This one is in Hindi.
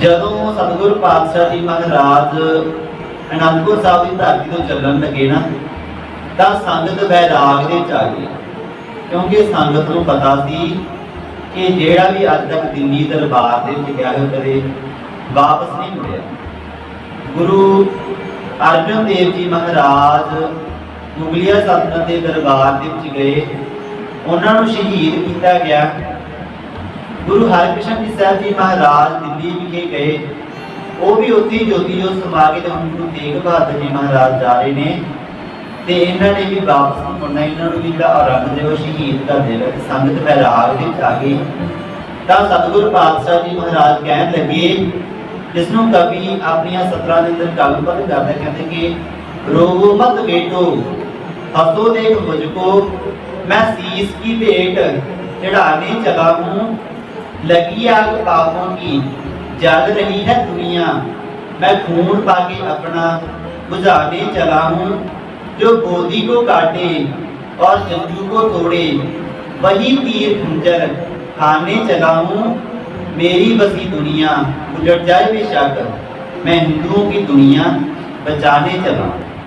ਜਦੋਂ ਸਤਿਗੁਰ ਪਾਤਸ਼ਾਹ ਜੀ ਮਹਾਰਾਜ ਅਨੰਦਪੁਰ ਸਾਹਿਬ ਦੀ ਧਰਤੀ ਤੋਂ ਚੱਲਣ ਲੱਗੇ ਨਾ, ਤਾਂ ਸੰਗਤ ਵੈਰਾਗ ਦੇ ਚ ਆ ਗਈ। ਕਿਉਂਕਿ ਸੰਗਤ ਨੂੰ ਪਤਾ ਸੀ ਕਿ ਜਿਹੜਾ ਵੀ ਅੱਜ ਤੱਕ ਦਿੱਲੀ ਦਰਬਾਰ ਦੇ ਵਿੱਚ ਗਿਆ ਹੈ ਕਦੇ ਵਾਪਸ ਨਹੀਂ ਮੁੜਿਆ। ਗੁਰੂ ਅਰਜਨ ਦੇਵ ਜੀ ਮਹਾਰਾਜ ਮੁਗਲਿਆ ਸਲਤਨਤ ਦੇ ਦਰਬਾਰ ਦੇ ਵਿੱਚ ਗਏ। ਉਹਨਾਂ ਨੂੰ ਸ਼ਹੀਦ ਕੀਤਾ ਗਿਆ। ਗੁਰੂ ਹਰਕ੍ਰਿਸ਼ਨ ਜੀ ਸਾਹਿਬ ਜੀ ਮਹਾਰਾਜ ਦਿੱਲੀ ਵਿਖੇ ਗਏ ਉਹ ਵੀ ਉੱਥੇ ਹੀ ਜੋਤੀ ਜੋ ਸਮਾ ਕੇ ਤੇ ਹੁਣ ਗੁਰੂ ਤੇਗ ਬਹਾਦਰ ਜੀ ਮਹਾਰਾਜ ਜਾ ਰਹੇ ਨੇ ਤੇ ਇਹਨਾਂ ਨੇ ਵੀ ਵਾਪਸ ਨਹੀਂ ਮੁੜਨਾ ਇਹਨਾਂ ਨੂੰ ਵੀ ਜਿਹੜਾ ਔਰੰਗਜ਼ੇਬ ਉਹ ਸ਼ਹੀਦ ਕਰ ਦੇਗਾ ਤੇ ਸੰਗਤ ਬੈਰਾਗ ਵਿੱਚ ਆ ਗਈ ਤਾਂ ਸਤਿਗੁਰ ਪਾਤਸ਼ਾਹ ਜੀ ਮਹਾਰਾਜ ਕਹਿਣ ਲੱਗੇ ਜਿਸ ਨੂੰ ਕਵੀ ਆਪਣੀਆਂ ਸਤਰਾਂ ਦੇ ਅੰਦਰ ਕਾਵਿਪਦ ਕਰਦਾ ਕਹਿੰਦੇ ਕਿ ਰੋਵੋ ਮਤ ਬੇਟੋ ਹਸੋ ਦੇਖ ਮੁਝਕੋ ਮੈਂ ਸੀਸ की भेंट चढ़ाने चला हूँ लगी आग पापों की। जल रही है दुनिया। मैं खून पाके अपना बुझाने चला हूँ। जो गोदी को काटे और जंतु को तोड़े, वही तीर खंजर खाने चला हूँ। मेरी बसी दुनिया उजड़ जाए बेशक मैं हिंदुओं की दुनिया बचाने चला हूँ।